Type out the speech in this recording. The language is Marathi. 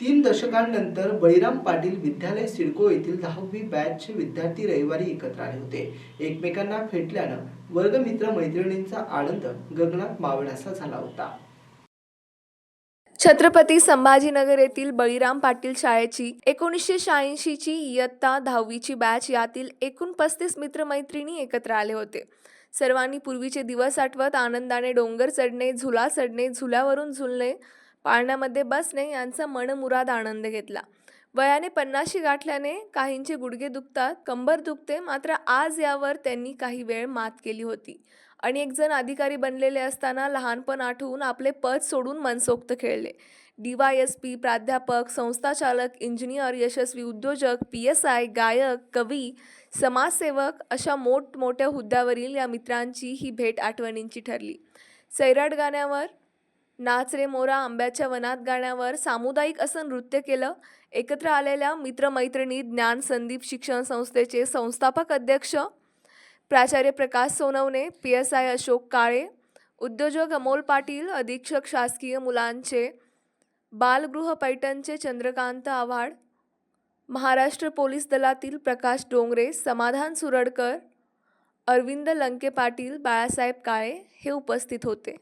तीन दशकांनंतर बळीराम पाटील विद्यालय सिडको येथील दहावी बॅचचे विद्यार्थी रविवारी एकत्र आले होते. एकमेकांना फेटल्यानं वर्गमित्र मैत्रिणींचा आनंद गगनात मावण्याचा झाला होता. छत्रपती संभाजीनगर येथील बळीराम पाटील शाळेची एकोणीसशे शहाऐंशीची इयत्ता दहावीची बॅच यातील एकूण पस्तीस मित्रमैत्रिणी एकत्र आले होते. सर्वांनी पूर्वीचे दिवस आठवत आनंदाने डोंगर चढणे झुला चढणे झुल्यावरून झुलणे पाळण्यामध्ये बसणे यांचा मनमुराद आनंद घेतला. वयाने पन्नाशी गाठल्याने काहींचे गुडघे दुखतात कंबर दुखते मात्र आज यावर त्यांनी काही वेळ मात केली होती. अनेक जण अधिकारी बनलेले असताना लहानपण आठवून आपले पद सोडून मनसोक्त खेळले. डी वाय एस पी प्राध्यापक संस्थाचालक इंजिनियर यशस्वी उद्योजक पी एस आय गायक कवी समाजसेवक अशा मोठमोठ्या हुद्द्यावरील या मित्रांची ही भेट आठवणींची ठरली. सैराट गाण्यावर नाच रे मोरा आंब्याच्या वनात गाण्यावर सामुदायिक असं नृत्य केलं. एकत्र आलेल्या मित्रमैत्रिणी ज्ञान संदीप शिक्षण संस्थेचे संस्थापक अध्यक्ष प्राचार्य Prakash Sonawane P S I Ashok Kale उद्योजक अमोल पाटील अधीक्षक शासकीय मुलांचे बालगृह पैठणचे चंद्रकांत आव्हाड महाराष्ट्र पोलीस दलातील प्रकाश डोंगरे समाधान सुरडकर अरविंद लंके पाटील बाळासाहेब काळे हे उपस्थित होते.